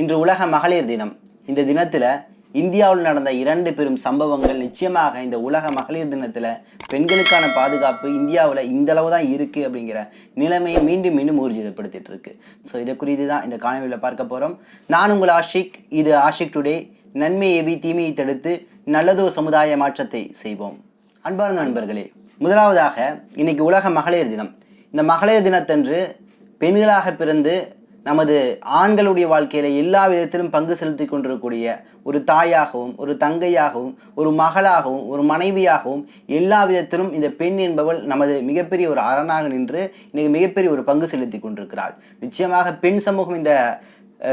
இன்று உலக மகளிர் தினம். இந்த தினத்தில் இந்தியாவில் நடந்த இரண்டு பெரும் சம்பவங்கள் நிச்சயமாக இந்த உலக மகளிர் தினத்தில் பெண்களுக்கான பாதுகாப்பு இந்தியாவில் இந்த அளவு தான் இருக்குது அப்படிங்கிற நிலைமையை மீண்டும் மீண்டும் ஊர்ஜிதப்படுத்திட்டு இருக்கு. ஸோ இதை குறித்து தான் இந்த காணொலியில் பார்க்க போகிறோம் நான் உங்கள் ஆஷிக். இது ஆஷிக் டுடே. நன்மை எவி தீமையை தடுத்து நல்லதோ சமுதாய மாற்றத்தை செய்வோம். அன்பார்ந்த நண்பர்களே முதலாவதாக இன்னைக்கு உலக மகளிர் தினம். இந்த மகளிர் தினத்தன்று பெண்களாக பிறந்து நமது ஆண்களுடைய வாழ்க்கையில் எல்லா விதத்திலும் பங்கு செலுத்தி கொண்டிருக்கக்கூடிய ஒரு தாயாகவும் ஒரு தங்கையாகவும் ஒரு மகளாகவும் ஒரு மனைவியாகவும் எல்லா விதத்திலும் இந்த பெண் என்பவள் நமது மிகப்பெரிய ஒரு அரணாக நின்று இன்னைக்கு மிகப்பெரிய ஒரு பங்கு செலுத்தி கொண்டிருக்கிறாள். நிச்சயமாக பெண் சமூகம் இந்த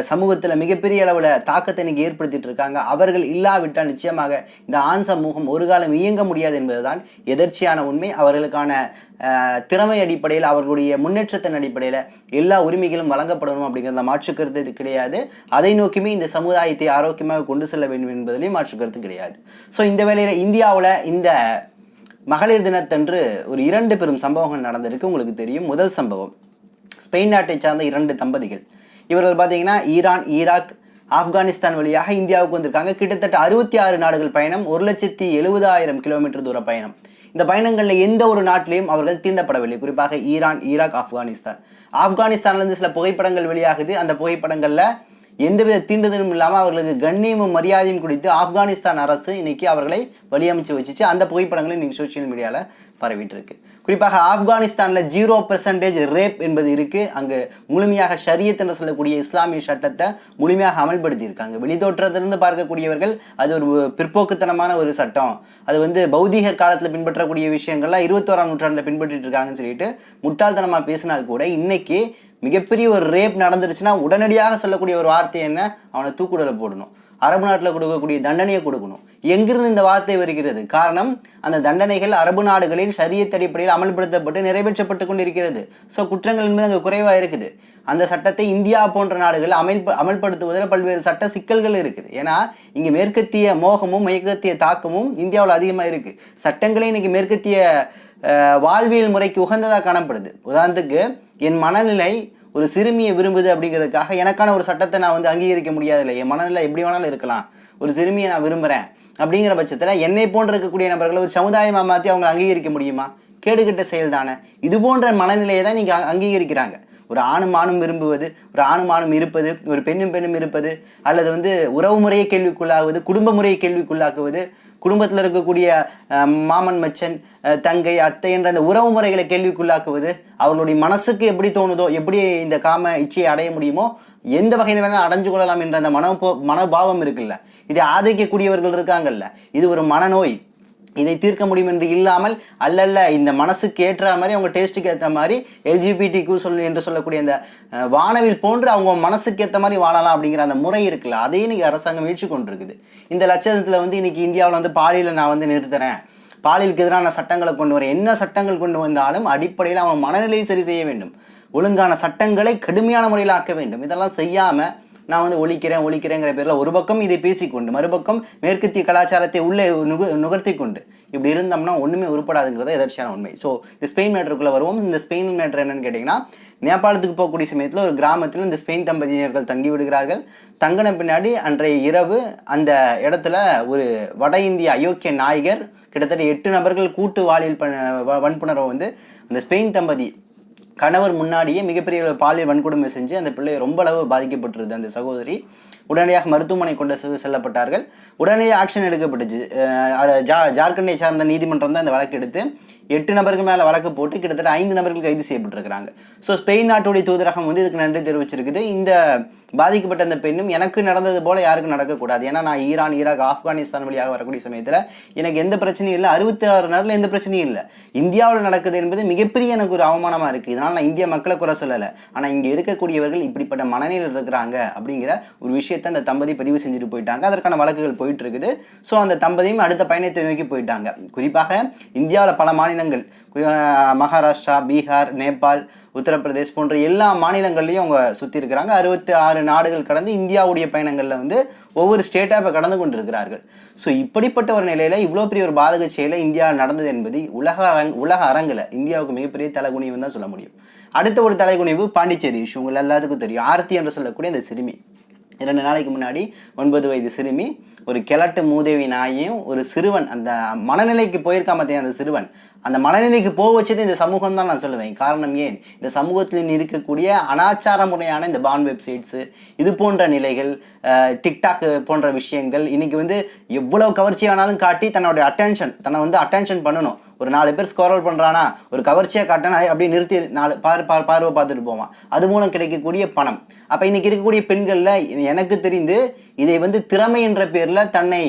சமூகத்தில் மிகப்பெரிய அளவில் தாக்கத்தை இன்னைக்கு ஏற்படுத்திட்டு இருக்காங்க. அவர்கள் இல்லாவிட்டால் நிச்சயமாக இந்த ஆண் சமூகம் ஒரு காலம் இயங்க முடியாது என்பதுதான் எதர்ச்சியான உண்மை. அவர்களுக்கான திறமை அடிப்படையில் அவர்களுடைய முன்னேற்றத்தின் அடிப்படையில் எல்லா உரிமைகளும் வழங்கப்படணும் அப்படிங்கிறத மாற்று கருத்து இது கிடையாது. அதை நோக்கியுமே இந்த சமுதாயத்தை ஆரோக்கியமாக கொண்டு செல்ல வேண்டும் என்பதிலையும் மாற்று கருத்து கிடையாது. ஸோ இந்த வேளையில் இந்தியாவில் இந்த மகளிர் தினத்தன்று ஒரு இரண்டு பெரும் சம்பவங்கள் நடந்திருக்கு. உங்களுக்கு தெரியும். முதல் சம்பவம் ஸ்பெயின் நாட்டை சார்ந்த இரண்டு தம்பதிகள். இவர்கள் பார்த்தீங்கன்னா ஈரான் ஈராக் ஆப்கானிஸ்தான் வழியாக இந்தியாவுக்கு வந்திருக்காங்க. கிட்டத்தட்ட அறுபத்தி ஆறு நாடுகள் பயணம் ஒரு லட்சத்தி எழுபதாயிரம் கிலோமீட்டர் தூர பயணம். இந்த பயணங்களில் எந்த ஒரு நாட்டிலையும் அவர்கள் தீண்டப்படவில்லை. குறிப்பாக ஈரான் ஈராக் ஆப்கானிஸ்தான். ஆப்கானிஸ்தான்லேருந்து சில புகைப்படங்கள் வெளியாகுது. அந்த புகைப்படங்களில் எந்தவித தீண்டுதலும் இல்லாமல் அவர்களுக்கு கண்ணியமும் மரியாதையும் கொடுத்து ஆப்கானிஸ்தான் அரசு இன்னைக்கு அவர்களை வழியமைச்சு வச்சுச்சு. அந்த புகைப்படங்களை இன்னைக்கு சோஷியல் மீடியாவில் பரவிட்டு இருக்கு குறிப்பாக ஆப்கானிஸ்தானில் ஜீரோ பெர்சன்டேஜ் ரேப் என்பது இருக்குது அங்கு முழுமையாக ஷரியத் என்று சொல்லக்கூடிய இஸ்லாமிய சட்டத்தை முழுமையாக அமல்படுத்தியிருக்காங்க. வெளித்தோற்றத்திலிருந்து பார்க்கக்கூடியவர்கள் அது ஒரு பிற்போக்குத்தனமான ஒரு சட்டம். அது வந்து பௌதீக காலத்தில் பின்பற்றக்கூடிய விஷயங்கள்லாம் இருபத்தோராம் நூற்றாண்டில் பின்பற்றிட்டு இருக்காங்கன்னு சொல்லிட்டு முட்டாள்தனமாக பேசினால் கூட இன்னைக்கு மிகப்பெரிய ஒரு ரேப் நடந்துருச்சுன்னா உடனடியாக சொல்லக்கூடிய ஒரு வார்த்தை என்ன? அவனை தூக்குடல போடணும். அரபு நாட்டில் கொடுக்கக்கூடிய தண்டனையை கொடுக்கணும். எங்கிருந்து இந்த வார்த்தை வருகிறது? காரணம் அந்த தண்டனைகள் அரபு நாடுகளில் சரியத் அடிப்படையில் அமல்படுத்தப்பட்டு நிறைவேற்றப்பட்டு கொண்டிருக்கிறது. ஸோ குற்றங்கள் என்பது அங்கே குறைவாக இருக்குது. அந்த சட்டத்தை இந்தியா போன்ற நாடுகள் அமல் அமல்படுத்துவதில் பல்வேறு சட்ட சிக்கல்கள் இருக்குது. ஏன்னா இங்கே மேற்கத்திய மோகமும் மேற்கத்திய தாக்கமும் இந்தியாவில் அதிகமாக இருக்குது சட்டங்களே இன்னைக்கு மேற்கத்திய வாழ்வியல் முறைக்கு உகந்ததாக காணப்படுது. உதாரணத்துக்கு என் மனநிலை ஒரு சிறுமியை விரும்புது அப்படிங்கிறதுக்காக எனக்கான ஒரு சட்டத்தை நான் வந்து அங்கீகரிக்க முடியாதில்லை. என் மனநிலை எப்படி வேணாலும் இருக்கலாம். ஒரு சிறுமியை நான் விரும்புகிறேன் அப்படிங்கிற பட்சத்தில் என்னை போன்று இருக்கக்கூடிய நபர்களை ஒரு சமுதாயமாக மாற்றி அவங்க அங்கீகரிக்க முடியுமா? கேடுகட்ட செயல் தானே இது போன்ற மனநிலையை தான் நீங்கள் அங்கீகரிக்கிறாங்க. ஒரு ஆணும் ஆணும் விரும்புவது ஒரு ஆணும் ஆணும் இருப்பது ஒரு பெண்ணும் பெண்ணும் இருப்பது அல்லது வந்து உறவு முறையை கேள்விக்குள்ளாகுவது குடும்ப முறையை கேள்விக்குள்ளாக்குவது குடும்பத்தில் இருக்கக்கூடிய மாமன் மச்சன் தங்கை அத்தை என்ற அந்த உறவு முறைகளை கேள்விக்குள்ளாக்குவது அவர்களுடைய மனசுக்கு எப்படி தோணுதோ எப்படி இந்த காம இச்சையை அடைய முடியுமோ எந்த வகையில் வேணாலும் அடைஞ்சு கொள்ளலாம் என்ற அந்த மனப்போ மனோபாவம் இருக்குல்ல. இதை ஆதரிக்கக்கூடியவர்கள் இருக்காங்கல்ல. இது ஒரு மனநோய். இதை தீர்க்க முடியும் என்று இல்லாமல் அல்லல்ல இந்த மனசுக்கு ஏற்ற மாதிரி அவங்க டேஸ்ட்டுக்கு ஏற்ற மாதிரி எல்ஜிபிடிக்கு சொல் என்று சொல்லக்கூடிய அந்த வானவில் போன்று அவங்க மனசுக்கு ஏற்ற மாதிரி வாழலாம் அப்படிங்கிற அந்த முறை இருக்குல்ல அதையும் இன்னைக்கு அரசாங்கம் வீழ்ச்சி கொண்டிருக்குது. இந்த லட்சணத்தில் வந்து இன்னைக்கு இந்தியாவில் வந்து பாலியலை நான் வந்து நிறுத்துறேன். பாலியலுக்கு எதிரான சட்டங்களை கொண்டு வரேன் என்ன சட்டங்கள் கொண்டு வந்தாலும் அடிப்படையில் அவன் மனநிலையை சரி செய்ய வேண்டும். ஒழுங்கான சட்டங்களை கடுமையான முறையில் ஆக்க வேண்டும். இதெல்லாம் செய்யாமல் நான் வந்து ஒழிக்கிறேன் ஒழிக்கிறேங்கிற பேரில் ஒரு பக்கம் இதை பேசிக்கொண்டு மறுபக்கம் மேற்கத்திய கலாச்சாரத்தை உள்ளே நுகு நுகர்த்தி கொண்டு இப்படி இருந்தோம்னா ஒன்றுமே உருப்படாதுங்கிறத எதர்ச்சியான உண்மை. ஸோ இந்த ஸ்பெயின் மேட்டருக்குள்ளே வருவோம். இந்த ஸ்பெயின் மேட்டர் என்னன்னு கேட்டிங்கன்னா நேபாளத்துக்கு போகக்கூடிய சமயத்தில் ஒரு கிராமத்தில் இந்த ஸ்பெயின் தம்பதியினர்கள் தங்கி விடுகிறார்கள். தங்கின பின்னாடி அன்றைய இரவு அந்த இடத்துல ஒரு வட இந்திய அயோக்கிய நாயகர் கிட்டத்தட்ட எட்டு நபர்கள் கூட்டு வாலியல் ப வ- வன்புணர்வை வந்து அந்த ஸ்பெயின் தம்பதி கணவர் முன்னாடியே மிகப்பெரிய பாலியல் வன்கொடுமை செஞ்சு அந்த பிள்ளை ரொம்ப அளவு பாதிக்கப்பட்டிருது அந்த சகோதரி. உடனடியாக மருத்துவமனை கொண்டு செ- செல்லப்பட்டார்கள். உடனே ஆக்ஷன் எடுக்கப்பட்டுச்சு. ஜா ஜார்க்கண்டை சார்ந்த நீதிமன்றம் தான் இந்த வழக்கு எடுத்து எட்டு நபருக்கு மேலே வழக்கு போட்டு கிட்டத்தட்ட ஐந்து நபர்கள் கைது செய்யப்பட்டிருக்கிறாங்க. ஸோ ஸ்பெயின் நாட்டுடைய தூதரகம் வந்து இதுக்கு நன்றி தெரிவிச்சிருக்குது. இந்த பாதிக்கப்பட்ட அந்த பெண்ணும் எனக்கு நடந்தது போல் யாருக்கும் நடக்கக்கூடாது. ஏன்னா நான் ஈரான் ஈராக் ஆப்கானிஸ்தான் வழியாக வரக்கூடிய சமயத்தில் எனக்கு எந்த பிரச்சனையும் இல்லை. அறுபத்தி ஆறு நாளில் எந்த பிரச்சனையும் இல்லை. இந்தியாவில் நடக்குது என்பது மிகப்பெரிய எனக்கு ஒரு அவமானமாக இருக்குது இதனால் நான் இந்திய மக்களை குறை சொல்லலை. ஆனால் இங்கே இருக்கக்கூடியவர்கள் இப்படிப்பட்ட மனநிலையில் இருக்கிறாங்க அப்படிங்கிற ஒரு விஷயத்தை அந்த தம்பதி பதிவு செஞ்சுட்டு போயிட்டாங்க. அதற்கான வழக்குகள் போயிட்டு இருக்குது. ஸோ அந்த தம்பதியும் அடுத்த பயணத்தை நோக்கி போயிட்டாங்க. குறிப்பாக இந்தியாவில் பல மாநிலங்கள் மகாராஷ்டிரா பீகார் நேபாள் உத்தரப்பிரதேஷ் போன்ற எல்லா மாநிலங்கள்லையும் அவங்க சுற்றி இருக்கிறாங்க. அறுபத்தி ஆறு நாடுகள் கடந்து இந்தியாவுடைய பயணங்களில் வந்து ஒவ்வொரு ஸ்டேட்டாக இப்போ கடந்து கொண்டிருக்கிறார்கள். ஸோ இப்படிப்பட்ட ஒரு நிலையில் இவ்வளோ பெரிய ஒரு பாதக செயலை இந்தியா நடந்தது என்பது உலக அரங் உலக அரங்கில் இந்தியாவுக்கு மிகப்பெரிய தலைகுனிவு தான் சொல்ல முடியும். அடுத்த ஒரு தலைகுனிவு பாண்டிச்சேரி இஷ்யூ உங்கள் எல்லாத்துக்கும் தெரியும். ஆர்த்தி என்று சொல்லக்கூடிய அந்த சிறுமி. இரண்டு நாளைக்கு முன்னாடி ஒன்பது வயது சிறுமி ஒரு கிழட்டு மூதேவி நாயையும் ஒரு சிறுவன் அந்த மனநிலைக்கு போயிருக்கா அந்த சிறுவன். அந்த மனநிலைக்கு போக வச்சது இந்த சமூகம் தான் நான் சொல்லுவேன். காரணம் ஏன்? இந்த சமூகத்தில் இருக்கக்கூடிய அனாச்சார முறையான இந்த பான் வெப்சைட்ஸு இது போன்ற நிலைகள் டிக்டாக் போன்ற விஷயங்கள் இன்றைக்கி வந்து எவ்வளோ கவர்ச்சி வேணாலும் காட்டி தன்னோட அட்டென்ஷன் தன்னை வந்து அட்டென்ஷன் பண்ணணும். ஒரு நாலு பேர் ஸ்கோரல் பண்ணுறானா ஒரு கவர்ச்சியாக காட்டினா அப்படியே நிறுத்தி நாலு பார் பார் பார்வை பார்த்துட்டு போவான். அது மூலம் கிடைக்கக்கூடிய பணம். அப்போ இன்றைக்கி இருக்கக்கூடிய பெண்களில் எனக்கு தெரிந்து இதை வந்து திறமை என்ற பேரில் தன்னை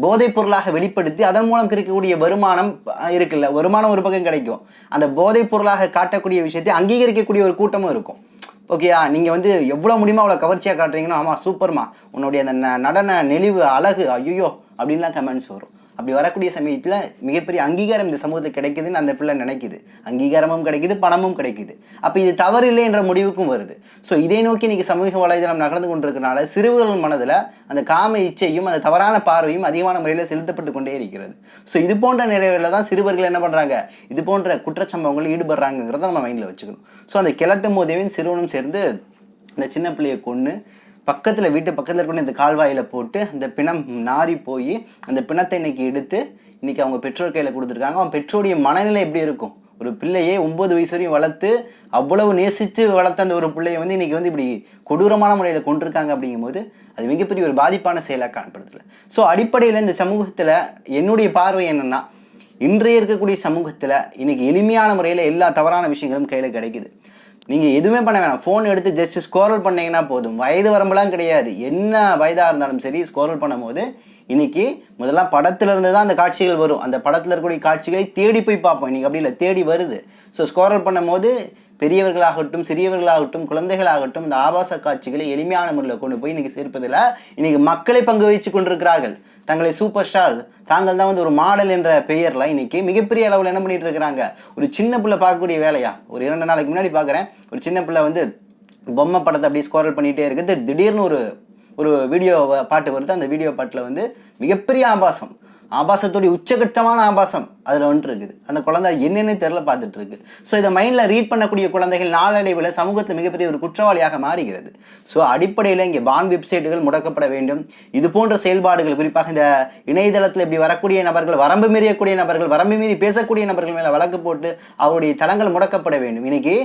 போதைப் பொருளாக வெளிப்படுத்தி அதன் மூலம் கிடைக்கக்கூடிய வருமானம் இருக்குல்ல வருமானம் ஒரு பக்கம் கிடைக்கும். அந்த போதைப் பொருளாக காட்டக்கூடிய விஷயத்தை அங்கீகரிக்கக்கூடிய ஒரு கூட்டமும் இருக்கும். ஓகேயா நீங்கள் வந்து எவ்வளோ முடியுமோ அவ்வளோ கவர்ச்சியாக காட்டுறீங்கன்னா ஆமாம் சூப்பர்மா உன்னுடைய அந்த ந- நடன நெளிவு அழகு ஐயோ அப்படின்லாம் கமெண்ட்ஸ் வரும். அப்படி வரக்கூடிய சமயத்தில் மிகப்பெரிய அங்கீகாரம் இந்த சமூகத்துக்கு கிடைக்குதுன்னு அந்த பிள்ளை நினைக்குது. அங்கீகாரமும் கிடைக்குது பணமும் கிடைக்குது. அப்போ இது தவறில்லை என்ற முடிவுக்கும் வருது. ஸோ இதை நோக்கி இன்றைக்கி சமூக வலைதளம் நகர்ந்து கொண்டிருக்கனால சிறுவர்கள் மனதில் அந்த காம இச்சையும் அந்த தவறான பார்வையும் அதிகமான முறையில் செலுத்தப்பட்டு கொண்டே இருக்கிறது. ஸோ இது போன்ற நிறைவில் தான் சிறுவர்கள் என்ன பண்ணுறாங்க இது போன்ற குற்றச்சம்பவங்கள் ஈடுபடுறாங்கிறத நம்ம மைண்டில் வச்சுக்கணும். ஸோ அந்த கிழட்டும் மோதேவின் சிறுவனும் சேர்ந்து அந்த சின்ன பிள்ளையை கொன்று பக்கத்தில் வீட்டு பக்கத்தில் இருக்கக்கூடிய இந்த கால்வாயில் போட்டு அந்த பிணம் நாறி போய் அந்த பிணத்தை இன்னைக்கு எடுத்து இன்றைக்கி அவங்க பெற்றோர் கையில் கொடுத்துருக்காங்க. அவன் பெற்றோருடைய மனநிலை எப்படி இருக்கும்? ஒரு பிள்ளையை ஒம்பது வயசு வரையும் வளர்த்து அவ்வளவு நேசித்து வளர்த்த அந்த ஒரு பிள்ளையை வந்து இன்னைக்கு வந்து இப்படி கொடூரமான முறையில் கொண்டிருக்காங்க அப்படிங்கும்போது அது மிகப்பெரிய ஒரு பாதிப்பான செயலாக காணப்படுதுல ஸோ அடிப்படையில் இந்த சமூகத்தில் என்னுடைய பார்வை என்னென்னா இன்றைய இருக்கக்கூடிய சமூகத்தில் இன்றைக்கி எளிமையான முறையில் எல்லா தவறான விஷயங்களும் கையில் கிடைக்குது. நீங்கள் எதுவுமே பண்ண வேணாம். ஃபோன் எடுத்து ஜஸ்ட் ஸ்கோரல் பண்ணிங்கன்னா போதும். வயது வரம்புலாம் கிடையாது. என்ன வயதாக இருந்தாலும் சரி ஸ்கோரல் பண்ணும்போது இன்னைக்கு முதல்ல படத்துலேருந்து தான் அந்த காட்சிகள் வரும். அந்த படத்தில் இருக்கக்கூடிய காட்சிகளை தேடி போய் பார்ப்போம். இன்னைக்கு அப்படி இல்லை. தேடி வருது. ஸோ ஸ்கோரல் பண்ணும்போது பெரியவர்களாகட்டும் சிறியவர்களாகட்டும் குழந்தைகளாகட்டும் இந்த ஆபாச காட்சிகளை எளிமையான முறையில் கொண்டு போய் இன்னைக்கு சேர்ப்பதில் இன்னைக்கு மக்களை பங்கு வச்சு கொண்டிருக்கிறார்கள். தங்களை சூப்பர் ஸ்டார் தாங்கள் தான் வந்து ஒரு மாடல் என்ற பெயரில் இன்னைக்கு மிகப்பெரிய அளவில் என்ன பண்ணிட்டு இருக்கிறாங்க? ஒரு சின்ன பிள்ளை பார்க்கக்கூடிய வேலையா? ஒரு இரண்டு நாளைக்கு முன்னாடி பார்க்குறேன். ஒரு சின்ன பிள்ளை வந்து பொம்மை படத்தை அப்படியே ஸ்கோரல் பண்ணிகிட்டே இருக்குது. திடீர்னு ஒரு ஒரு வீடியோ பாட்டு வருது. அந்த வீடியோ பாட்டில் வந்து மிகப்பெரிய ஆபாசம். ஆபாசத்துடைய உச்சகட்டமான ஆபாசம் அதில் ஒன்று இருக்குது. அந்த குழந்தை என்னென்னு தெரில பார்த்துட்டு இருக்கு ஸோ இதை மைண்டில் ரீட் பண்ணக்கூடிய குழந்தைகள் நாளடைவில் சமூகத்தில் மிகப்பெரிய ஒரு குற்றவாளியாக மாறுகிறது. ஸோ அடிப்படையில் இங்கே பான் வெப்சைட்டுகள் முடக்கப்பட வேண்டும். இது போன்ற செயல்பாடுகள் குறிப்பாக இந்த இணையதளத்தில் இப்படி வரக்கூடிய நபர்கள் வரம்பு மீறியக்கூடிய நபர்கள் வரம்பு மீறி பேசக்கூடிய நபர்கள் மேலே வழக்கு போட்டு அவருடைய தளங்கள் முடக்கப்பட வேண்டும். இன்னைக்கு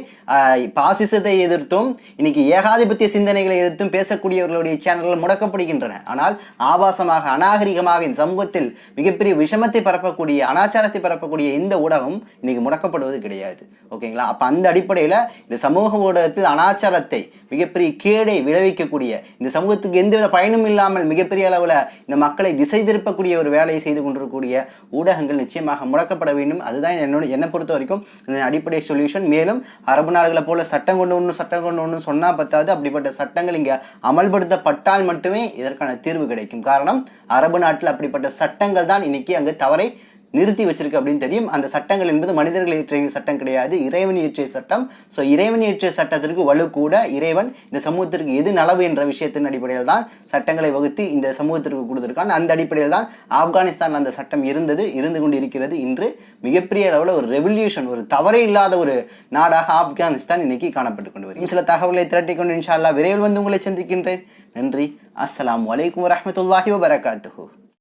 பாசிசத்தை எதிர்த்தும் இன்னைக்கு ஏகாதிபத்திய சிந்தனைகளை எதிர்த்தும் பேசக்கூடியவர்களுடைய சேனல்கள் முடக்கப்படுகின்றன. ஆனால் ஆபாசமாக அநாகரிகமாக இந்த சமூகத்தில் மிகப்பெரிய விஷமத்தை பரப்பக்கூடிய அனாச்சாரத்தை பரப்பக்கூடிய இந்த ஊடகம் இன்னைக்கு முடக்கப்படுவது கிடையாது. ஓகேங்களா? அப்போ அந்த அடிப்படையில் இந்த சமூக ஊடகத்தில் அனாச்சாரத்தை மிகப்பெரிய கேடை விளைவிக்கக்கூடிய இந்த சமூகத்துக்கு எந்தவித பயனும் இல்லாமல் மிகப்பெரிய அளவில் இந்த மக்களை திசை திருப்பக்கூடிய ஒரு வேலையை செய்து கொண்டிருக்கக்கூடிய ஊடகங்கள் நிச்சயமாக முடக்கப்பட வேண்டும். அதுதான் என்னோட என்னை பொறுத்த வரைக்கும் இந்த அடிப்படை சொல்யூஷன் மேலும் அரபு நாடுகளை போல சட்டம் கொண்டு ஒன்று சட்டம் கொண்டு ஒன்று சொன்னால் பத்தாது. அப்படிப்பட்ட சட்டங்கள் இங்கே அமல்படுத்தப்பட்டால் மட்டுமே இதற்கான தீர்வு கிடைக்கும். காரணம் அரபு நாட்டில் அப்படிப்பட்ட சட்டங்கள் தான் இன்னைக்கு அங்கு தவறை நிறுத்தி வச்சிருக்கு அப்படின்னு தெரியும். அந்த சட்டங்கள் என்பது மனிதர்கள் இயற்றிய சட்டம் கிடையாது. இறைவன் இயற்றிய சட்டம். ஸோ இறைவன் இயற்றிய சட்டத்திற்கு வலு கூட இறைவன் இந்த சமூகத்திற்கு எது நலவு என்ற விஷயத்தின் அடிப்படையில் தான் சட்டங்களை வகுத்து இந்த சமூகத்திற்கு கொடுத்துருக்கான். அந்த அடிப்படையில் தான் ஆப்கானிஸ்தான் அந்த சட்டம் இருந்தது இருந்து கொண்டு இருக்கிறது இன்று மிகப்பெரிய அளவில் ஒரு ரெவல்யூஷன் ஒரு தவறே இல்லாத ஒரு நாடாக ஆப்கானிஸ்தான் இன்னைக்கு காணப்பட்டு கொண்டு வரும் சில தகவலை திரட்டி கொண்டு இன்ஷா அல்லாஹ் விரைவில் வந்து உங்களை சந்திக்கின்றேன். நன்றி. அஸ்லாம் வலைக்கம் வரமத்துல்லாஹி வபரகாத்துஹு.